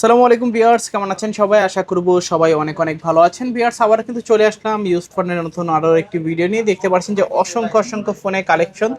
আসসালামু আলাইকুম বিয়ার্স কেমন আছেন সবাই? আশা করব সবাই অনেক অনেক ভালো আছেন। বিয়ার্স আবার কিন্তু চলে আসলাম ইউজ ফোনের নতুন আরও একটি ভিডিও নিয়ে। দেখতে পাচ্ছেন যে অসংখ্য অসংখ্য ফোনে কালেকশন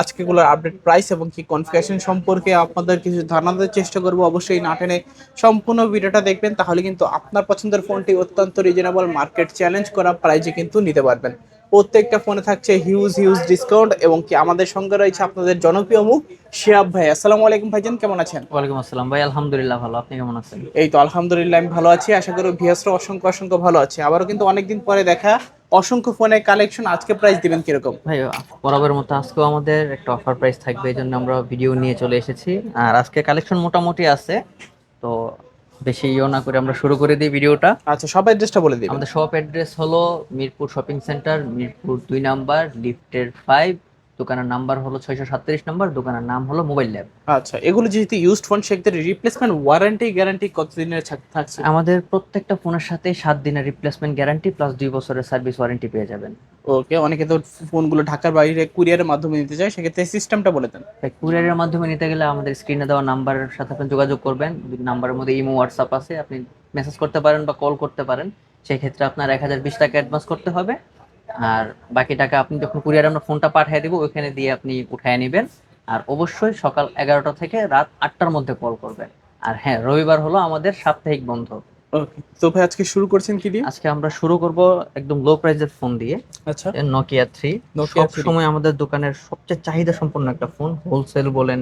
আজকেগুলোর আপডেট প্রাইস এবং কি কনফিগারেশন সম্পর্কে আপনাদের কিছু ধারণা দেওয়ার চেষ্টা করব। অবশ্যই না টেনে সম্পূর্ণ ভিডিওটা দেখবেন, তাহলে কিন্তু আপনার পছন্দের ফোনটি অত্যন্ত রিজনেবল মার্কেট চ্যালেঞ্জ করা প্রাইজে কিন্তু নিতে পারবেন। প্রত্যেকটা ফোনে থাকছে হিউজ হিউজ ডিসকাউন্ট এবং কি আমাদের সঙ্গে রয়েছে আপনাদের জনপ্রিয় মুখ শিয়াব ভাই। আসসালামু আলাইকুম ভাইজান কেমন আছেন? ওয়ালাইকুম আসসালাম ভাই আলহামদুলিল্লাহ ভালো। আপনি কেমন আছেন? এই তো আলহামদুলিল্লাহ আমি ভালো আছি। আশা করি ভিয়াসরা অসংখ্য অসংখ্য ভালো আছে। আবারও কিন্তু অনেকদিন পরে দেখা অসংখ্য ফোনের কালেকশন আজকে প্রাইস দিবেন কীরকম? ভাই বরাবরের মতো আজকেও আমাদের একটা অফার প্রাইস থাকবে এই জন্য আমরা ভিডিও নিয়ে চলে এসেছি। আর আজকে কালেকশন মোটামুটি আছে তো বেশি ইয়ে না করে আমরা শুরু করে দিই ভিডিওটা। আচ্ছা সব অ্যাড্রেসটা বলে দিই আমাদের শপ অ্যাড্রেস হলো মিরপুর শপিং সেন্টার মিরপুর দুই নাম্বার লিফটের ফাইভ দোকানের নাম্বার হলো ছয়শো সাতত্রিশ নাম্বার দোকানের নাম হলো মোবাইল ল্যাব। আচ্ছা এগুলো যেহেতু ইউজড ফোন সেক্ষেত্রে রিপ্লেসমেন্ট ওয়ারেন্টি গ্যারান্টি কতদিনের থাক- থাকছে? আমাদের প্রত্যেকটা ফোনের সাথে সাত দিনের রিপ্লেসমেন্ট গ্যারান্টি প্লাস দুই বছরের সার্ভিস ওয়ারেন্টি পেয়ে যাবেন। ওকে অনেকে তো ফোনগুলো ঢাকার বাইরে কুরিয়ারের মাধ্যমে নিতে চায় সেক্ষেত্রে সিস্টেমটা বলে দেন। কুরিয়ারের মাধ্যমে নিতে গেলে আমাদের স্ক্রিনে দেওয়া নাম্বারের সাথে আপনি যোগাযোগ করবেন। নাম্বারের মধ্যে ইমো হোয়াটসঅ্যাপ আছে আপনি মেসেজ করতে পারেন বা কল করতে পারেন। সেই ক্ষেত্রে আপনার এক হাজার বিশ টাকা অ্যাডভান্স করতে হবে। আর বাকি টাকা আপনি যখন কুরিয়ারে আমরা ফোনটা পাঠিয়ে দেবো ওইখানে দিয়ে আপনি উঠায় নেবেন। আর অবশ্যই সকাল এগারোটা থেকে রাত আটটার মধ্যে কল করবেন। আর হ্যাঁ রবিবার হলো আমাদের সাপ্তাহিক বন্ধ। তো ভাই আজকে শুরু করছেন কি দিয়ে? আজকে আমরা শুরু করব একদম লো প্রাইসের ফোন দিয়ে। আচ্ছা। নোকিয়া থ্রি সব সময় আমাদের দোকানের সবচেয়ে চাহিদা সম্পন্ন একটা ফোন হোলসেল বলেন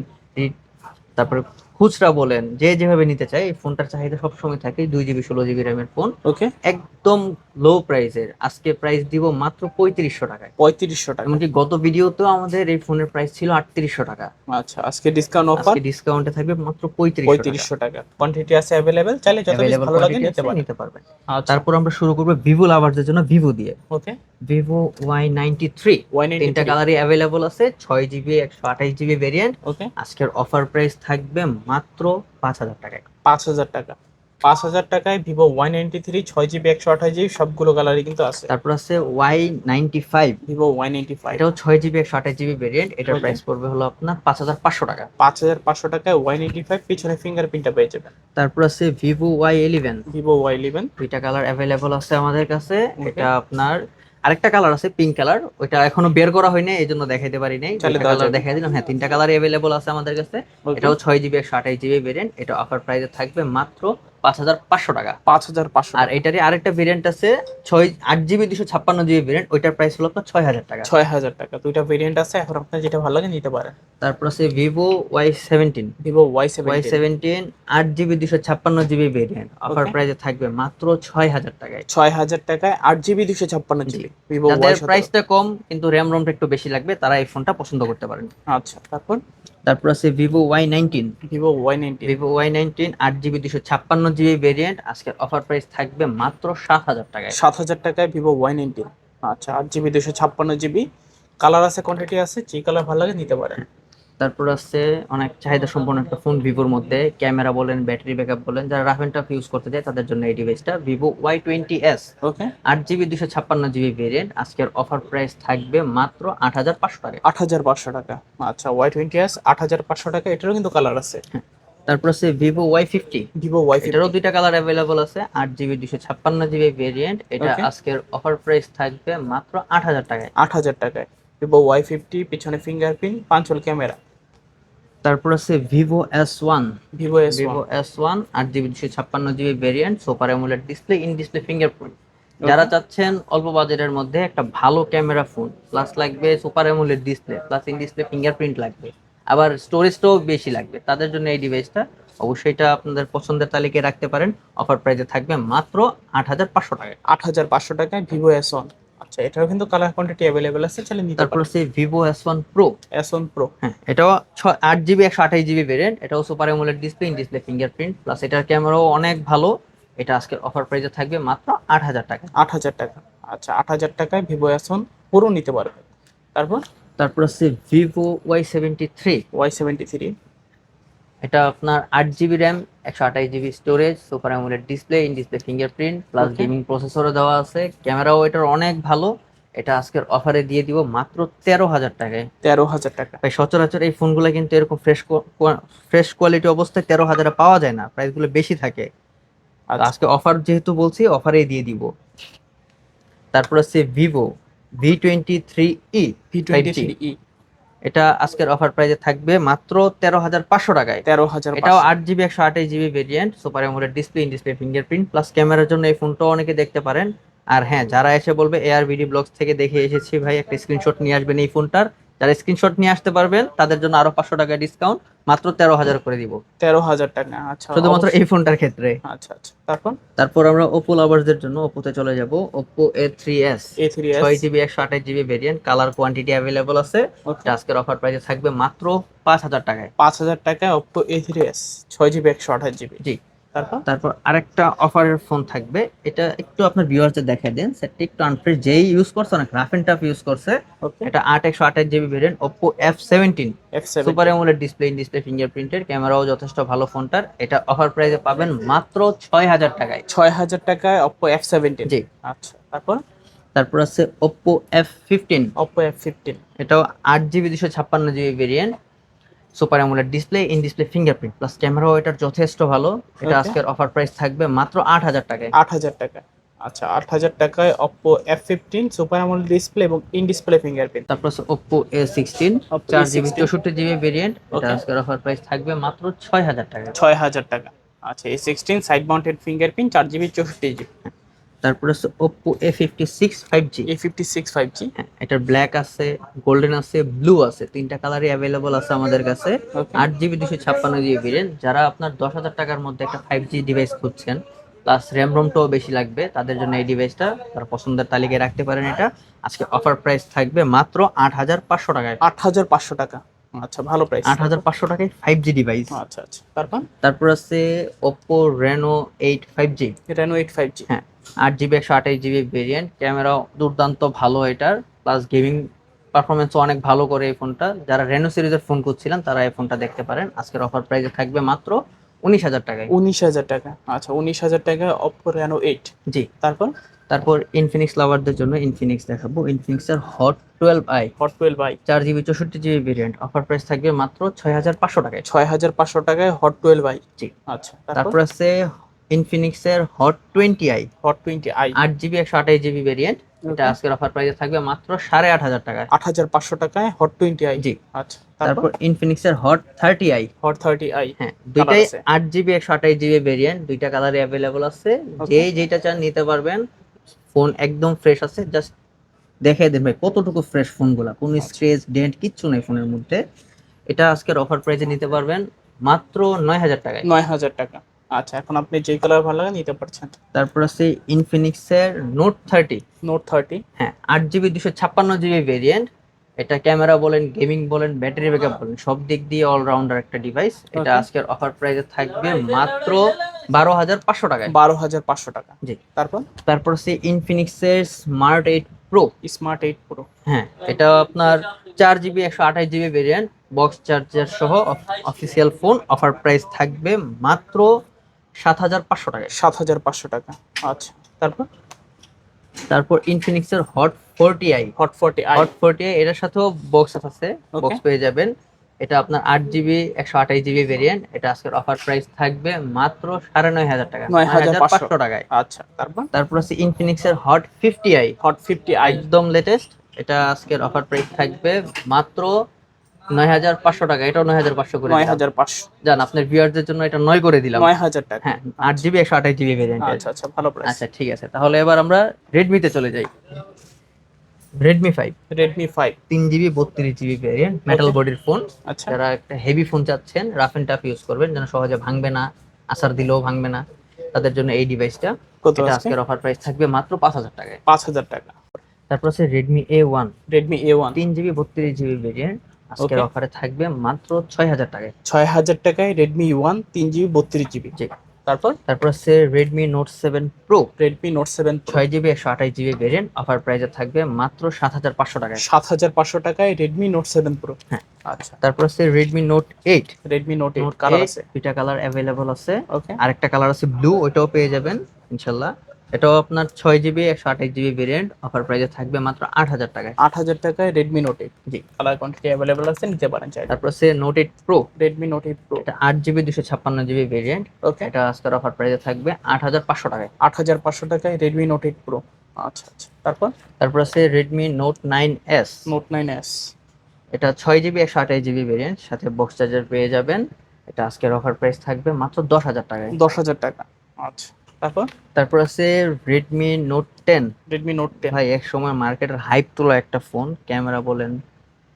তারপরে খুচরা বলেন যে যেভাবে নিতে চায় এই ফোনটার চাহিদা সব সময় থাকে দুই জিবি ষোলো জিবি র্যামের ফোন। ওকে। একদম লো প্রাইসের আজকে প্রাইস দিব মাত্র পঁয়ত্রিশশো টাকায়। পঁয়ত্রিশশো টাকা। এমনকি গত ভিডিওতেও আমাদের এই ফোনের প্রাইস ছিল আটত্রিশশো টাকা। আচ্ছা আজকে ডিসকাউন্ট অফার আজকে ডিসকাউন্টে থাকবে মাত্র পঁয়ত্রিশ পঁয়ত্রিশশো টাকা। কোয়ান্টিটি আছে অ্যাভেলেবেল চাইলে যত ভালো লাগে নিতে পারেন। নিতে পারবেন। আচ্ছা। তারপর আমরা শুরু করব ভিভো লাভারদের জন্য ভিভো দিয়ে। Okay. Vivo Y ninety three তিনটা কালারই অ্যাভেলেবল আছে ছয় জিবি একশো আঠাশ জিবি ভেরিয়েন্ট ওকে। আজকের অফার প্রাইস থাকবে মাত্র পাঁচ হাজার টাকায়। পাঁচ হাজার টাকা। পাঁচ হাজার টাকায় ভিভো ওয়াই নাইনটি থ্রি ছয় জিবি একশো আঠাশ জিবি সবগুলো কালারই কিন্তু আছে। তারপর আছে Y ninety five. Vivo Y ninety five. এটাও ছয় জিবি একশো আঠাশ জিবি ভেরিয়েন্ট এটার প্রাইস পড়বে হলো আপনার পাঁচ হাজার পাঁচশো টাকা। পাঁচ হাজার পাঁচশো টাকায় ওয়াই নাইনটি ফাইভ পিছনে ফিঙ্গারপ্রিন্টটা পেয়ে যাবেন। তারপর আছে Vivo Y eleven. Vivo Y eleven. দুইটা কালার অ্যাভেলেবল আছে আমাদের কাছে। এটা আপনার আরেকটা কালার আছে পিঙ্ক কালার ওইটা এখনও বের করা হয়নি এই জন্য দেখাইতে পারি নাই। কালার দেখাই দিলাম। হ্যাঁ তিনটা কালার অ্যাভেলেবল আছে আমাদের কাছে। এটাও ছয় জিবি একশো আঠাশ জিবি ভেরিয়েন্ট এটা অফার প্রাইসে থাকবে মাত্র পাঁচ হাজার পাঁচশো টাকা। পাঁচ হাজার পাঁচশো আর এটারই আরেকটা ভেরিয়েন্ট আছে ছয় আট জিবি দুশো ছাপ্পান্ন জিবি ভেরিয়েন্ট ওইটার প্রাইস হলো আপনার ছয় হাজার টাকা। ছয় হাজার টাকা। দুইটা ভেরিয়েন্ট আছে এখন আপনার যেটা ভালো লাগে নিতে পারেন। তারপর আছে Vivo Y seventeen Vivo Y Y seven seventeen আট জিবি দুশো ছাপ্পান্ন জিবি ভেরিয়েন্ট অফার. প্রাইসে থাকবে মাত্র ছয় হাজার টাকায়। ছয় হাজার টাকায় আট জিবি দুশো ছাপ্পান্ন জিবি ভিভো প্রাইসটা কম কিন্তু র্যাম রমটা একটু বেশি লাগবে তারা এই ফোনটা পছন্দ করতে পারেন। আচ্ছা তারপর? তারপর আছে Vivo Y nineteen Vivo Y nineteen Vivo Y nineteen আট জিবি দুশো ছাপ্পান্ন জিবি ভেরিয়েন্ট আজকে অফার প্রাইস থাকবে মাত্র সাত হাজার টাকায়। সাত হাজার টাকায় ভিভো ওয়াই নাইনটিন আচ্ছা আট জিবি দুশো ছাপ্পান্ন জিবি কালার আছে কোয়ান্টিটি আছে যে কালার ভালো লাগে নিতে পারেন। তারপর আছে অনেক চাহিদা সম্পন্ন একটা ফোন ভিভোর মধ্যে ক্যামেরা বলেন ব্যাটারি ব্যাকআপ বলেন যারা রাফ অ্যান্ড টাফ ইউজ করতে চায় তাদের জন্য এই ডিভাইসটা Vivo Y twenty S okay আট জিবি দুশো ছাপ্পান্ন জিবি ভেরিয়েন্ট আজকের অফার প্রাইস থাকবে মাত্র আট হাজার পাঁচশো টাকা। আট হাজার পাঁচশো টাকা। আচ্ছা ওয়াই টোয়েন্টি এস আট হাজার পাঁচশো টাকা এটারও কিন্তু কালার আছে। তারপর আছে Vivo Y fifty Vivo Y এটারও দুইটা কালার অ্যাভেলেবল আছে আট জিবি দুশো ছাপ্পান্ন জিবি ভেরিয়েন্ট এটা আজকের অফার প্রাইস থাকবে মাত্র আট হাজার টাকায়। আট হাজার টাকায়। ভিভো ওয়াই ফিফটি পিছনে ফিঙ্গারপ্রিন্ট পাঁচল ক্যামেরা। তারপর আছে Vivo S one Vivo S Vivo S one আট জিবি দুশো ছাপ্পান্ন GB variant super AMOLED display in display fingerprint যারা চাচ্ছেন অল্প বাজেটের মধ্যে একটা ভালো ক্যামেরা ফোন প্লাস লাগবে super AMOLED display plus in display fingerprint লাগবে। আবার স্টোরেজটাও বেশি লাগবে তাদের জন্য এই ডিভাইসটা অবশ্যই এটা আপনাদের পছন্দের তালিকায় রাখতে পারেন। অফার প্রাইসে থাকবে মাত্র আট হাজার পাঁচশো টাকায়। আট হাজার পাঁচশো টাকায় ভিভো এস ওয়ান আচ্ছা এটাও কিন্তু কালার কোয়ান্টিটি अवेलेबल আছে চলে নিতে তারপর হচ্ছে Vivo S1 Pro S1 Pro হ্যাঁ।, হ্যাঁ এটাও 8GB 128GB ভেরিয়েন্ট এটাও super AMOLED display in display fingerprint plus এটার ক্যামেরাও অনেক ভালো। এটা আজকের অফার প্রাইসে থাকবে মাত্র 8000 টাকা। 8000 টাকা আচ্ছা 8000 টাকায় Vivo S1 Pro নিতে পারবে তারপর? তারপর আছে Vivo Y73 Y73 এটা আপনার আট জিবি র্যাম একশো আঠাশ GB storage super AMOLED display in display fingerprint plus gaming প্রসেসরও দেওয়া আছে। ক্যামেরাও এটার অনেক ভালো। এটা আজকের অফারে দিয়ে দিব মাত্র তেরো হাজার টাকায়। তেরো হাজার টাকা। ভাই সচরাচর এই ফোনগুলো কিন্তু এরকম ফ্রেশ ফ্রেশ কোয়ালিটি অবস্থায় তেরো হাজারে পাওয়া যায় না। প্রাইসগুলো বেশি থাকে। তো আচ্ছা। আজকে অফার যেহেতু বলছি অফারে দিয়ে দিব। তারপর আছে Vivo V twenty three E V twenty three E এটা আজকের অফার প্রাইসে থাকবে মাত্র তেরো হাজার পাঁচশো টাকায়। তেরো হাজার এটাও আট জিবি একশো আঠাশ GB variant super AMOLED display in display fingerprint plus ক্যামেরার জন্য এই ফোনটা অনেকে দেখতে পারেন। আর হ্যাঁ যারা এসে বলবে এআর ভিডি ব্লগস থেকে দেখে এসেছি ভাই একটা স্ক্রিনশট নিয়ে আসবেন এই ফোনটার যারা স্ক্রিনশট নিয়ে আসতে পারবেন তাদের জন্য আরও পাঁচশো টাকা ডিসকাউন্ট মাত্র তেরো হাজার করে দিব। তেরো হাজার টাকা আচ্ছা শুধুমাত্র এই ফোনটার ক্ষেত্রে। আচ্ছা আচ্ছা তারপর? তারপর আমরা ওপো লাভার্সদের জন্য ওপোতে চলে যাব। Oppo A three S A three S ছয় জিবি একশো আঠাশ GB variant colour quantity available আছে। আজকের অফার প্রাইসে থাকবে মাত্র পাঁচ হাজার টাকায়। পাঁচ হাজার টাকায় ওপো এ থ্রি এস ছয় জিবি একশো আঠাশ জিবি জি। তারপর? তারপর আরেকটা অফারের ফোন থাকবে। এটা একটু আপনার ভিউয়ারদের দেখাই দেন। সেটটা একটু আনফ্রেশ যেই ইউজ করছে অনেক রাফ এন্ড টাফ ইউজ করছে। ওকে এটা আট একশো আঠাশ GB variant Oppo F seventeen super AMOLED display in display ফিঙ্গারপ্রিন্টের ক্যামেরাও যথেষ্ট ভালো ফোনটার এটা অফার প্রাইসে পাবেন মাত্র ছয় হাজার টাকায়। ছয় হাজার টাকায় ওপো এফ সেভেন্টিন জি। আচ্ছা তারপর? তারপর আছে Oppo F fifteen Oppo F fifteen এটাও আট জিবি দুশো ছাপ্পান্ন GB variant super AMOLED display in display fingerprint plus ক্যামেরাও এটার যথেষ্ট ভালো। এটা আজকের অফার প্রাইস থাকবে মাত্র আট হাজার টাকায়। আট হাজার টাকা আচ্ছা আট হাজার টাকায় Oppo F fifteen super AMOLED display এবং ইন ডিসপ্লে ফিঙ্গারপ্রিন্ট তারপর আছে ওপো এ সিক্সটিন চার জিবি চৌষট্টি জিবি ভেরিয়েন্ট এটা আজকের অফার প্রাইস থাকবে মাত্র ছয় হাজার টাকা। ছয় হাজার টাকা। আচ্ছা এই সিক্সটিন সাইড মাউন্টেড ফিঙ্গারপ্রিন্ট চার জিবি চৌষট্টি জিবি। তারপর আছে Oppo A fifty six five G A fifty six five G হ্যাঁ এটার ব্ল্যাক আছে গোল্ডেন আছে ব্লু আছে তিনটা কালারই অ্যাভেলেবল আছে আমাদের কাছে। Okay. আট জিবি দুশো ছাপ্পান্ন জিবি ভেরিয়েন্ট যারা আপনার দশ হাজার টাকার মধ্যে একটা ফাইভ জি ডিভাইস খুঁজছেন প্লাস র্যাম রোমটাও বেশি লাগবে তাদের জন্য এই ডিভাইসটা তারা পছন্দের তালিকায় রাখতে পারেন এটা। আজকে অফার প্রাইস থাকবে মাত্র আট হাজার পাঁচশো টাকায়। আট হাজার পাঁচশো টাকা। আচ্ছা ভালো প্রাইস আট হাজার পাঁচশো টাকায় ফাইভ জি ডিভাইস আচ্ছা আচ্ছা। তারপর? তারপর আছে eight five G Reno eight five G হ্যাঁ আট জিবি একশো আঠাশ জিবি ভেরিয়েন্ট ক্যামেরাও দুর্দান্ত ভালো এটার। প্লাস গেমিং পারফরমেন্সও অনেক ভালো করে এই ফোনটা যারা রেনো সিরিজের ফোন করছিলেন তারা এই ফোনটা দেখতে পারেন। আজকের অফার প্রাইসে থাকবে মাত্র উনিশ হাজার টাকায়। উনিশ হাজার টাকা। আচ্ছা উনিশ হাজার টাকা ওপো রেনো এইট জি। তারপর? তারপর ইনফিনিক্স লাভারদের জন্য ইনফিনিক্স দেখাবো। ইনফিনিক্সের Hot twelve I Hot twelve I চার জিবি চৌষট্টি জিবি ভেরিয়েন্ট অফার প্রাইস থাকবে মাত্র ছয় হাজার পাঁচশো টাকায়। ছয় হাজার পাঁচশো টাকায় হট টুয়েলভ আই জি। আচ্ছা তারপর? আছে ইনফিনিক্সের Hot twenty I Hot twenty I আট জিবি একশো আঠাশ জিবি ভেরিয়েন্ট এটা আজকের অফার প্রাইসে থাকবে মাত্র সাড়ে আট হাজার টাকায়। আট হাজার পাঁচশো টাকায় হট টোয়েন্টি আই জি। আচ্ছা তারপর তারপর? ইনফিনিক্সের Hot thirty I Hot thirty I হ্যাঁ দুইটাই আট জিবি একশো আঠাশ জিবি ভেরিয়েন্ট দুইটা কালারই অ্যাভেলেবল আছে। যে যেটা চান নিতে পারবেন। ফোন একদম ফ্রেশ আছে জাস্ট দেখে দেন ভাই কতটুকু ফ্রেশ ফোনগুলা কোনো স্ক্রেচ ডেন্ট কিচ্ছু নেই ফোনের মধ্যে। এটা আজকের অফার প্রাইসে নিতে পারবেন মাত্র নয় হাজার টাকায়। নয় হাজার টাকা। আচ্ছা এখন আপনি যে কালার ভালো লাগে নিতে পারছেন। তারপর আছে ইনফিনিক্সের নোট থার্টি নোট থার্টি হ্যাঁ আট জিবি দুশো ছাপ্পান্ন জিবি ভেরিয়েন্ট এটা ক্যামেরা বলেন গেমিং বলেন ব্যাটারি ব্যাকআপ বলেন সব দিক দিয়ে অলরাউন্ডার একটা ডিভাইস এটা. আজকের অফার প্রাইসে থাকবে মাত্র বারো হাজার পাঁচশো টাকায়। বারো হাজার পাঁচশো টাকা। জি। তারপর? তারপর হচ্ছে ইনফিনিক্সের smart eight pro smart eight pro হ্যাঁ এটা আপনার চার জিবি একশো আঠাশ জিবি ভেরিয়েন্ট বক্স চার্জার সহ অফিসিয়াল ফোন অফার প্রাইস থাকবে মাত্র সাত হাজার পাঁচশো টাকায়। সাত হাজার পাঁচশো টাকা। আচ্ছা। তারপর? তারপর ইনফিনিক্সের hot forty i hot forty i hot forty i এটার সাথেও বক্স আছে। বক্স পেয়ে যাবেন। এটা আপনার আট জিবি একশো আঠাশ জিবি ভেরিয়েন্ট এটা আজকের অফার প্রাইস থাকবে মাত্র সাড়ে নয় হাজার টাকা। নয় হাজার পাঁচশো। টাকায়। আচ্ছা তারপর? তারপর আছে ইনফিনিক্সের hot fifty i hot fifty i একদম লেটেস্ট এটা আজকের অফার প্রাইস থাকবে মাত্র নয় হাজার পাঁচশো টাকা। এটাও নয় হাজার পাঁচশো করে নয় হাজার পাঁচশো। জান আপনার ভিউয়ারদের জন্য এটা নয় করে দিলাম। নয় হাজার টাকা। হ্যাঁ আট জিবি একশো আঠাশ জিবি ভেরিয়েন্ট আচ্ছা আচ্ছা ভালো আচ্ছা ঠিক আছে। তাহলে এবার আমরা রেডমিতে চলে যাই। রেডমি ফাইভ রেডমি ফাইভ তিন জিবি বত্রিশ জিবি ভেরিয়েন্ট মেটাল বডির ফোন আচ্ছা। যারা একটা হেভি ফোন চাচ্ছেন রাফ এন্ড টাফ ইউজ করবেন যেন সহজে ভাঙবে না আসার দিলেও ভাঙবে না তাদের জন্য এই ডিভাইসটা কত আজকের অফার প্রাইস থাকবে মাত্র পাঁচ হাজার টাকায়। পাঁচ হাজার টাকা। তারপর আছে Redmi A one Redmi A one তিন জিবি বত্রিশ জিবি ভেরিয়েন্ট আজকের. অফারে থাকবে মাত্র ছয় হাজার টাকায়। ছয় হাজার টাকায় রেডমি ওয়ান তিন জিবি বত্রিশ জিবি তারপর? তারপর আছে Redmi note seven pro Redmi note seven ছয় জিবি একশো আঠাশ জিবি ভেরিয়েন্ট অফার প্রাইসে থাকবে মাত্র সাত হাজার পাঁচশো টাকায়। সাত হাজার পাঁচশো টাকায় রেডমি নোট সেভেন প্রো হ্যাঁ। আচ্ছা। তারপর আছে Redmi note eight Redmi note eight colour আছে। দুইটা কালার অ্যাভেলেবল আছে। ওকে আরেকটা কালার আছে ব্লু ওইটাও পেয়ে যাবেন ইনশাল্লাহ। এটাও আপনার ছয় জিবি একশো আঠাশ জিবি ভেরিয়েন্ট অফার প্রাইসে থাকবে মাত্র আট হাজার টাকায়। আট হাজার টাকায় রেডমি নোট এইট জি। কালার কোয়ান্টিটি অ্যাভেলেবল আছে নিতে পারেন চাই তারপর সে note eight pro Redmi note eight pro এটা আট জিবি দুশো ছাপ্পান্ন জিবি ভেরিয়েন্ট ওকে এটা আজকের অফার প্রাইসে থাকবে আট হাজার পাঁচশো টাকায়। আট হাজার পাঁচশো টাকায় রেডমি নোট এইট প্রো আচ্ছা আচ্ছা। তারপর? তারপর আছে Redmi note nine S note nine S এটা ছয় জিবি একশো আঠাশ জিবি ভেরিয়েন্ট সাথে বক্স চার্জার পেয়ে যাবেন। এটা আজকের অফার প্রাইস থাকবে মাত্র দশ হাজার টাকায়। দশ হাজার টাকা। আচ্ছা। তারপর? তারপর আছে Redmi note ten Redmi note ten ভাই এক সময় মার্কেটের হাইপ তোলা একটা ফোন ক্যামেরা বলেন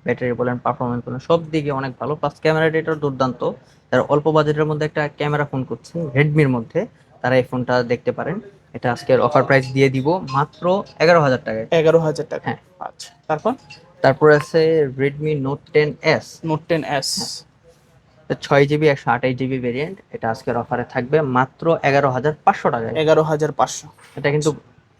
ব্যাটারি বলেন পারফরমেন্স বলেন সব দিকে অনেক ভালো। প্লাস ক্যামেরা এটার দুর্দান্ত। তারা অল্প বাজেটের মধ্যে একটা ক্যামেরা ফোন করছেন রেডমির মধ্যে তারা এই ফোনটা দেখতে পারেন। এটা আজকের অফার প্রাইস দিয়ে দিব মাত্র এগারো হাজার টাকায়। এগারো হাজার টাকা। হ্যাঁ। আচ্ছা। তারপর? তারপর আছে Redmi note ten S note ten S ছয় জিবি একশো আঠাশ জিবি ভেরিয়েন্ট এটা আজকের অফারে থাকবে মাত্র এগারো হাজার পাঁচশো টাকা এগারো হাজার পাঁচশো। এটা কিন্তু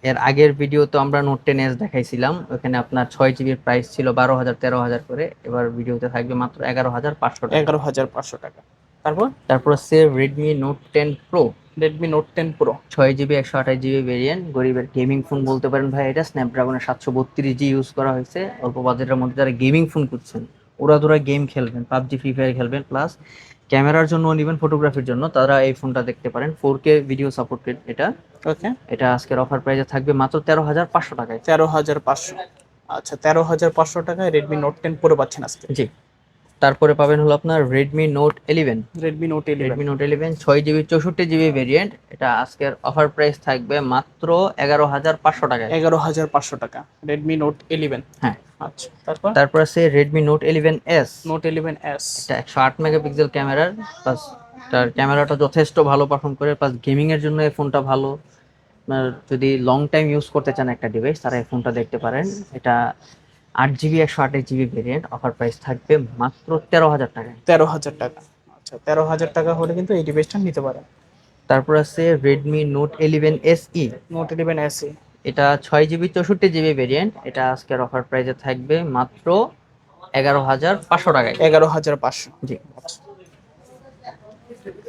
এর আগের ভিডিও তো আমরা নোট টেন এস দেখাইছিলাম ওখানে আপনার ছয় জিবির প্রাইস ছিল বারো হাজার তেরো হাজার করে। এবার ভিডিওতে থাকবে মাত্র এগারো হাজার পাঁচশো টাকা। এগারো হাজার পাঁচশো টাকা। তারপর? তারপর হচ্ছে Redmi note ten pro Redmi note ten pro ছয় জিবি একশো আঠাশ জিবি ভেরিয়েন্ট গরিবের গেমিং ফোন বলতে পারেন ভাই এটা স্ন্যাপড্রাগনের সাতশো বত্রিশ জি ইউজ করা হয়েছে। অল্প বাজেটের মধ্যে যারা গেমিং ফোন করছেন ওরা দুরা গেম খেলবেন পাবজি ফ্রি ফায়ার খেলবেন প্লাস ক্যামেরার জন্য নেবেন ফটোগ্রাফির জন্য তারা এই ফোনটা দেখতে পারেন ফোর কে ভিডিও সাপোর্টেড এটা। ওকে এটা আজকের অফার প্রাইসে থাকবে মাত্র তেরো হাজার পাঁচশো টাকায়। তেরো হাজার পাঁচশো। আচ্ছা তেরো হাজার পাঁচশো টাকায় রেডমি নোট টেন প্রো পাচ্ছেন আজকে। জি। তারপরে পাবেন হলো আপনার Redmi note eleven Redmi note Redmi note eleven ছয় জিবি চৌষট্টি জিবি ভেরিয়েন্ট এটা আজকের অফার প্রাইস থাকবে মাত্র এগারো হাজার পাঁচশো টাকায়। এগারো হাজার পাঁচশো টাকা। রেডমি নোট ইলেভেন হ্যাঁ। আচ্ছা তারপর? তারপর আছে Redmi note eleven S note eleven S এটা একশো আট মেগাপিক্সেল ক্যামেরার প্লাস তার ক্যামেরাটা যথেষ্ট ভালো পারফর্ম করে প্লাস গেমিং এর জন্য এই ফোনটা ভালো। আপনার যদি লং টাইম ইউজ করতে চান একটা ডিভাইস তারা এই ফোনটা দেখতে পারেন। এটা আট জিবি একশো আঠাশ জিবি ভেরিয়েন্ট অফার প্রাইস থাকবে মাত্র তেরো হাজার টাকায়। তেরো হাজার টাকা। আচ্ছা তেরো হাজার টাকা হলে কিন্তু এই ডিভাইসটা নিতে পারেন। তারপর আছে Redmi note eleven S E note eleven SE এটা ছয় জিবি চৌষট্টি জিবি ভেরিয়েন্ট এটা আজকের অফার প্রাইসে থাকবে মাত্র এগারো হাজার পাঁচশো টাকায়। এগারো হাজার পাঁচশো। জি।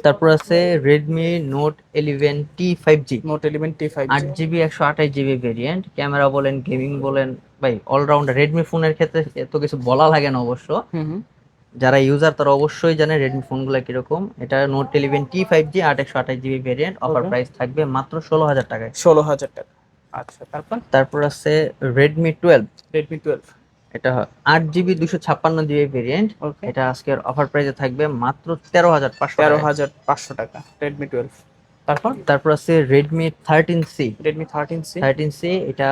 তারপর আছে Redmi note eleven T five G note eleven T five আট জিবি একশো আঠাশ জিবি ভেরিয়েন্ট ক্যামেরা বলেন গেমিং বলেন ভাই অলরাউন্ডার রেডমি ফোনের ক্ষেত্রে এত কিছু বলা লাগে না অবশ্য। যারা ইউজার তারা অবশ্যই জানে রেডমি ফোনগুলো কীরকম। এটা note eleven T five G আট একশো আঠাশ জিবি ভেরিয়েন্ট অফার. প্রাইস থাকবে মাত্র ষোলো হাজার টাকায়। ষোলো হাজার টাকা। আচ্ছা তারপর? তারপর আছে রেডমি টুয়েলভ রেডমি টুয়েলভ এটা আট জিবি দুশো ছাপ্পান্ন জিবি ভেরিয়েন্ট এটা আজকের অফার প্রাইসে থাকবে মাত্র তেরো হাজার পাঁচশো তেরো টাকা হাজার পাঁচশো টাকা রেডমি টুয়েলভ তারপর তারপর আছে C Redmi thirteen C thirteen এটা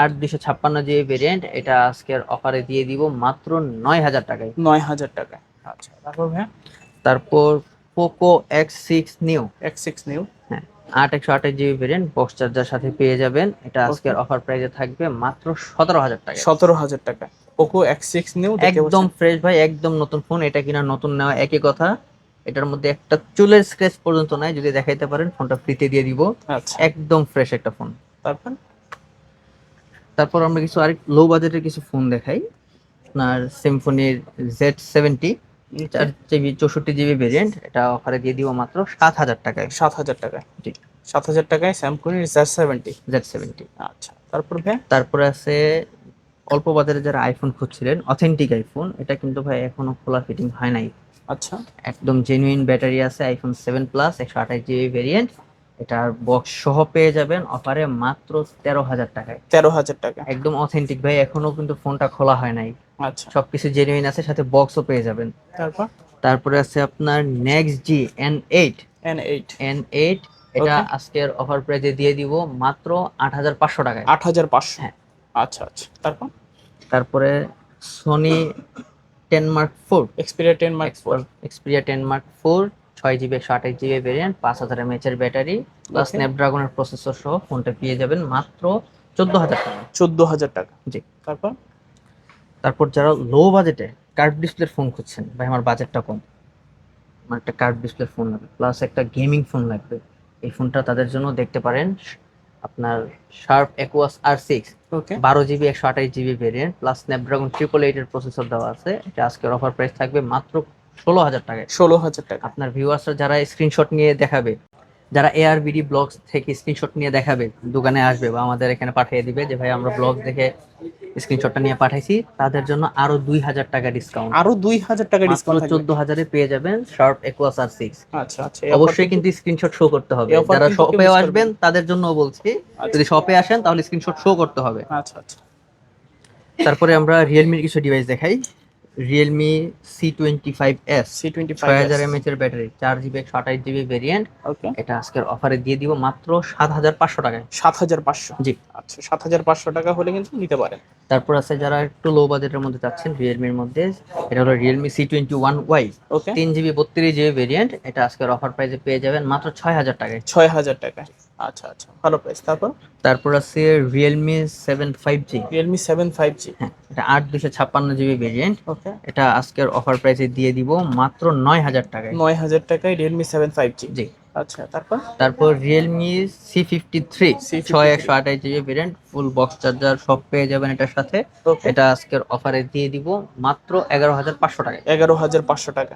আট দুশো ছাপ্পান্ন জিবি ভেরিয়েন্ট এটা আজকের অফারে দিয়ে দিব মাত্র নয় হাজার টাকায়। নয় হাজার টাকা আচ্ছা তারপর ভাইয়া? তারপর six new X six new হ্যাঁ আট একশো আঠাশ জিবি ভেরিয়েন্ট বক্স চার্জার সাথে পেয়ে যাবেন। এটা আজকের অফার প্রাইসে থাকবে মাত্র সতেরো হাজার টাকা সতেরো হাজার টাকা পোকো এক্স সিক্স নিউ একদম ফ্রেশ ভাই একদম নতুন ফোন এটা কিনা নতুন নেওয়া একই কথা। এটার মধ্যে একটা চুলের স্ক্র্যাচ পর্যন্ত নাই যদি দেখাইতে পারেন ফোনটা ফ্রিতে দিয়ে দিব। আচ্ছা। একদম ফ্রেশ একটা ফোন। তারপর? তারপর আমরা কিছু আরেক লো বাজেটের কিছু ফোন দেখাই। আপনার সিম্ফনির জেড সেভেন্টি চার জিবি চৌষট্টি জিবি ভেরিয়েন্ট এটা অফারে দিয়ে দিব মাত্র সাত হাজার টাকায়। সাত হাজার টাকা জি। সাত হাজার টাকায় স্যামসুংয়ের জেড সেভেন্টি জেড সেভেন্টি আচ্ছা। তারপর ভাইয়া? তারপরে আছে অল্প বাজারে যারা আইফোন খুঁজছিলেন অথেন্টিক আইফোন এটা কিন্তু ভাই এখনও খোলা ফিটিং হয় নাই। আচ্ছা। একদম জেনুইন ব্যাটারি আছে আইফোন সেভেন প্লাস একশো আঠাশ জিবি ভেরিয়েন্ট এটার বক্স সহ পেয়ে যাবেন অফারে মাত্র তেরো হাজার টাকায়। তেরো হাজার টাকা। একদম অথেন্টিক ভাই এখনও কিন্তু ফোনটা খোলা হয় নাই। আচ্ছা। সবকিছু জেনুইন আছে সাথে বক্সও পেয়ে যাবেন। তারপর? তারপরে আছে আপনার next G N eight N eight N eight এটা আজকের অফার প্রাইজে দিয়ে দিব মাত্র আট হাজার পাঁচশো টাকায়। আট হাজার পাঁচশো। হ্যাঁ। আচ্ছা আচ্ছা। তারপর? তারপরে Sony ten mark four Xperia ten mark four Xperia ten mark four ছয় জিবি একশো আঠাশ জিবি ভেরিয়েন্ট পাঁচ হাজার এমএচের ব্যাটারি প্লাস. স্ন্যাপড্রাগনের প্রসেসর সহ ফোনটা পেয়ে যাবেন মাত্র চোদ্দ হাজার টাকা। চোদ্দ হাজার টাকা। জি। তারপর? তারপর যারা লো বাজেটে কার্ভ ডিসপ্লের ফোন খুঁজছেন ভাই আমার বাজেটটা কম। আমার একটা কার্ভ ডিসপ্লের ফোন লাগবে প্লাস একটা গেমিং ফোন লাগবে। এই ফোনটা তাদের জন্য দেখতে পারেন আপনার শার্প একুয়াস আর সিক্স ওকে বারো জিবি একশো আঠাশ GB variant plus Snapdragon triple eight এর প্রসেসর দেওয়া আছে। এটা আজকের অফার প্রাইস থাকবে মাত্র ষোলো হাজার টাকায়। ষোলো হাজার টাকা। আপনার ভিউয়ার্সরা যারা স্ক্রিনশট নিয়ে দেখাবে যারা এআরবিডি ব্লগস থেকে স্ক্রিনশট নিয়ে দেখাবে দোকানে আসবে বা আমাদের এখানে পাঠিয়ে দিবে যে ভাই আমরা ব্লগ দেখে স্ক্রিনশটটা নিয়ে পাঠাইছি। তাদের জন্য আরও দুই হাজার টাকা ডিসকাউন্ট আরও দুই হাজার টাকা ডিসকাউন্ট চোদ্দ হাজারে পেয়ে যাবেন শার্প একুয়াস আর সিক্স আচ্ছা আচ্ছা অবশ্যই কিন্তু স্ক্রিনশট শো করতে হবে। যারা শপে আসবেন তাদের জন্য বলছি যদি শপে আসেন তাহলে স্ক্রিনশট শো করতে হবে। আচ্ছা আচ্ছা। তারপরে আমরা রিয়েলমির কিছু ডিভাইস দেখাই। Realme C twenty five S C twenty ছয় হাজার এমএচ এর ব্যাটারি চার জিবি একশো আঠাশ জিবি ভেরিয়েন্ট ওকে এটা আজকের অফারে দিয়ে দিব মাত্র সাত হাজার পাঁচশো টাকায়। সাত হাজার পাঁচশো? জি। আচ্ছা সাত হাজার পাঁচশো টাকা হলে কিন্তু নিতে পারেন। তারপর আছে যারা একটু লো বাজেটের মধ্যে চাচ্ছেন রিয়েলমির মধ্যে এটা হলো Realme C twenty one Y okay তিন জিবি বত্রিশ জিবি ভেরিয়েন্ট এটা আজকের অফার প্রাইসে পেয়ে যাবেন মাত্র ছয় হাজার টাকায়। ছয় হাজার টাকা আচ্ছা আচ্ছা ভালো প্রাইস তারপর? তারপর আছে Realme seven five G Realme seven five G হ্যাঁ এটা আট দুশো ছাপ্পান্ন জিবি ভেরিয়েন্ট ওকে এটা আজকের অফার প্রাইসে দিয়ে দিব মাত্র নয় হাজার টাকায়। নয় হাজার টাকায় রিয়েলমি সেভেন ফাইভ জি জি। আচ্ছা তারপর? তারপর Realme C fifty three C53 ছয় একশো আঠাশ GB variant full box charger সব পেয়ে যাবেন এটার সাথে। এটা আজকের অফারে দিয়ে দিব মাত্র এগারো হাজার পাঁচশো টাকায়। এগারো হাজার পাঁচশো টাকা।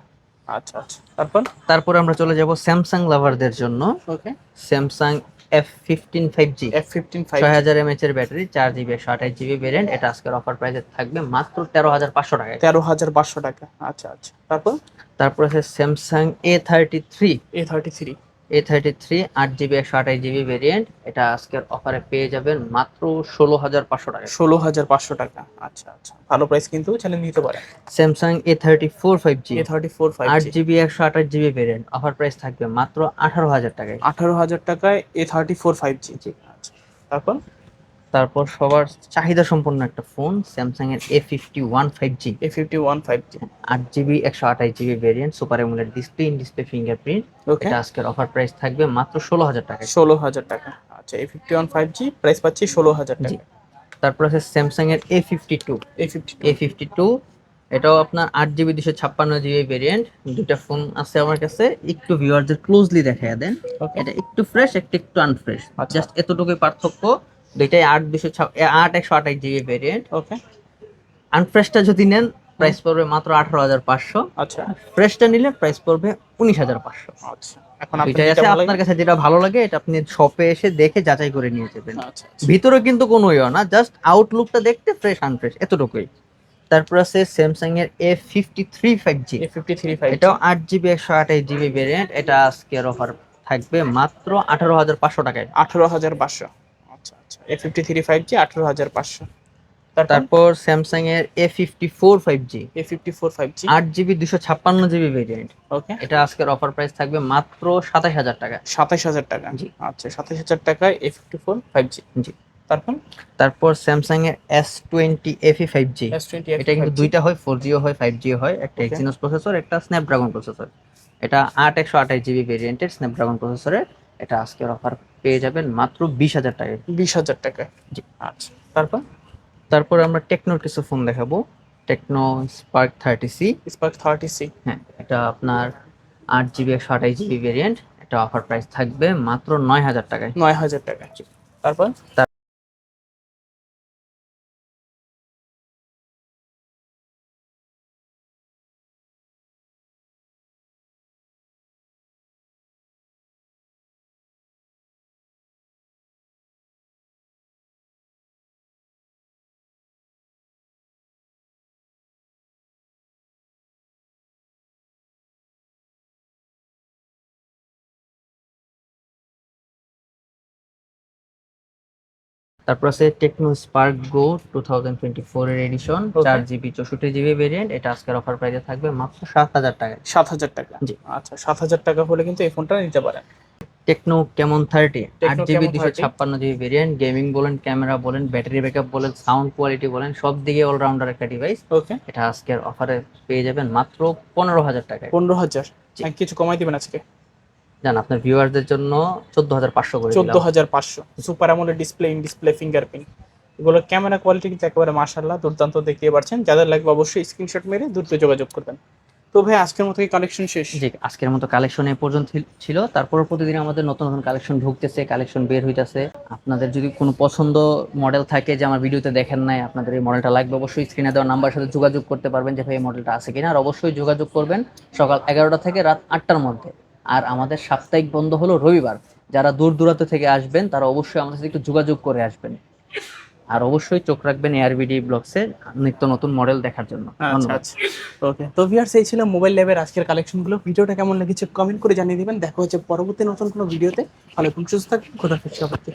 আচ্ছা আচ্ছা তারপর? তারপর আমরা চলে যাব স্যামসাং লাভারদের জন্য। Okay Samsung F fifteen five G F fifteen five ছয় হাজার এমএচ এর ব্যাটারি চার জিবি একশো আঠাশ জিবি ভেরিয়েন্ট এটা আজকের অফার প্রাইসে থাকবে মাত্র তেরো হাজার পাঁচশো টাকা তেরো হাজার পাঁচশো টাকা। আচ্ছা আচ্ছা। তারপর? তারপর আছে Samsung A thirty three A thirty three A thirty three আট জিবি একশো আঠাশ জিবি ভেরিয়েন্ট এটা আজকের অফারে পেয়ে যাবেন মাত্র ষোলো হাজার পাঁচশো টাকায় ষোলো হাজার পাঁচশো টাকা। আচ্ছা আচ্ছা। ভালো প্রাইস কিন্তু চ্যানেল নিতে পারে। Samsung A thirty four five G A thirty four five আট জিবি একশো আঠাশ জিবি ভেরিয়েন্ট অফার প্রাইস থাকবে মাত্র আঠারো হাজার টাকায়। আঠারো হাজার টাকায় A thirty four five G জি। আচ্ছা। তারপর? তারপর সবার চাহিদা সম্পন্ন একটা ফোন স্যামসাং এর A fifty one five G A fifty one five G আট জিবি একশো আঠাশ GB variant super AMOLED display in display fingerprint okay আজকের অফার প্রাইস থাকবে মাত্র ষোলো হাজার টাকায় ষোলো হাজার টাকা। আচ্ছা A fifty one five G price পাচ্ছি ষোলো হাজার টাকা। তারপর আছে স্যামসাং এর A fifty two A fifty A fifty two এটাও আপনার আট জিবি দুশো ছাপ্পান্ন জিবি ভেরিয়েন্ট দুইটা ফোন আছে আমার কাছে একটু ভিউয়ারদের ক্লোজলি দেখা দেন। এটা একটু ফ্রেশ একটা একটু আনফ্রেশ আচ্ছা। জাস্ট এতটুকুই পার্থক্য। দুইটাই আট দুশো আট একশো আঠাশ জিবি ভেরিয়েন্ট ওকে আনফ্রেশটা যদি নেন প্রাইস পড়বে মাত্র আঠারো হাজার পাঁচশো। আচ্ছা। ফ্রেশটা নিলে প্রাইস পড়বে উনিশ হাজার পাঁচশো। আচ্ছা। এখন আপনার আছে আপনার কাছে যেটা ভালো লাগে এটা আপনি শপে এসে দেখে যাচাই করে নিয়ে যাবেন। আচ্ছা আচ্ছা। ভিতরে কিন্তু কোনো ইয়ে না জাস্ট আউটলুকটা দেখতে ফ্রেশ আনফ্রেশ এতটুকুই। তারপর আছে স্যামসাং এর A fifty three five G fifty three five এটাও আট জিবি একশো আঠাশ জিবি ভেরিয়েন্ট এটা আজকের অফার থাকবে মাত্র আঠারো হাজার পাঁচশো টাকায়। আঠারো হাজার পাঁচশো। A fifty three five G আঠারো হাজার পাঁচশো। তারপর? স্যামসাং এর A fifty four five G A fifty four five G আট জিবি দুশো ছাপ্পান্ন জিবি ভেরিয়েন্ট ওকে এটা আজকের অফার প্রাইস থাকবে মাত্র সাতাশ হাজার টাকা। সাতাশ হাজার টাকা। জি। আচ্ছা সাতাশ হাজার টাকায় A fifty four five G জি। তারপর? তারপর স্যামসাং এর S twenty FE five G এটা কিন্তু দুইটা হয় ফোর জিও হয় ফাইভ জিও হয়। একটা. এক্সিনোস প্রসেসর একটা স্ন্যাপড্রাগন প্রসেসর এটা আট একশো আঠাশ জিবি ভেরিয়েন্টের স্ন্যাপড্রাগন প্রসেসরের এটা আজকের অফার পেয়ে যাবেন মাত্র বিশ হাজার টাকায় বিশ হাজার টাকা। জি। আচ্ছা। তারপর? তারপর আমরা টেকনোর কিছু ফোন দেখাবো। Tecno Spark thirty C. Spark thirty C. হ্যাঁ এটা আপনার আট জিবি একশো আঠাশ জিবি ভেরিয়েন্ট এটা অফার প্রাইস থাকবে মাত্র নয় হাজার টাকায়। নয় হাজার টাকা। তারপর? তারপর আছে Tecno Spark Go two thousand twenty four এর এডিশন. চার জিবি চৌষট্টি জিবি ভেরিয়েন্ট এটা আজকের অফার প্রাইসে থাকবে মাত্র সাত হাজার টাকায়। সাত হাজার টাকা? জি। আচ্ছা সাত হাজার টাকা হলে কিন্তু এই ফোনটা নিতে পারেন। টেকনো কেমন থার্টি আট জিবি দুশো 30 ছাপ্পান্ন জিবি ভেরিয়েন্ট গেমিং বলেন ক্যামেরা বলেন ব্যাটারি ব্যাকআপ বলেন সাউন্ড কোয়ালিটি বলেন সব দিকে অলরাউন্ডার একটা ডিভাইস ওকে এটা আজকের অফারে পেয়ে যাবেন মাত্র পনেরো হাজার টাকায়। পনেরো হাজার। কিছু কমাই দিবেন আজকে। জান আপনার ভিউয়ারদের জন্য চোদ্দ হাজার পাঁচশো করে চোদ্দ দিলাম হাজার পাঁচশো। Super AMOLED display in display fingerprint এগুলোর ক্যামেরা কোয়ালিটি কিন্তু একেবারে মাশাআল্লাহ দুর্দান্ত দেখতে পাচ্ছেন যাদের লাগবে অবশ্যই স্ক্রিনশট মেরে দ্রুত যোগাযোগ করবেন। তো ভাই আজকের মতো কি কালেকশন শেষ? জি আজকের মতো কালেকশন এ পর্যন্ত ছিল- ছিল। তারপর প্রতিদিন আমাদের নতুন নতুন কালেকশন ঢুকতেছে কালেকশন বের হইতেছে। আপনাদের যদি কোনো পছন্দ মডেল থাকে যে আমার ভিডিওতে দেখেন নাই আপনাদের এই মডেলটা লাগবে অবশ্যই স্ক্রিনে দেওয়া নাম্বার সাথে যোগাযোগ করতে পারবেন যে ভাই এই মডেলটা আছে কিনা। আর অবশ্যই যোগাযোগ করবেন সকাল এগারোটা থেকে রাত আটটার মধ্যে। আর আমাদের সাপ্তাহিক বন্ধ হলো রবিবার। যারা দূর দূরান্ত থেকে আসবেন তারা অবশ্যই আমাদের সাথে একটু যোগাযোগ করে আসবেন। আর অবশ্যই চোখ রাখবেন এআরবিডি ব্লগসে নিত্য নতুন মডেল দেখার জন্য। আচ্ছা আচ্ছা। ওকে। তো ভিউয়ার্স এই ছিল মোবাইল ল্যাবের আজকের কালেকশনগুলো। ভিডিওটা কেমন লেগেছে কমেন্ট করে জানিয়ে দিবেন। দেখা হচ্ছে পরবর্তী নতুন কোনো ভিডিওতে। ভালো সুস্থ থাকবেন খোদা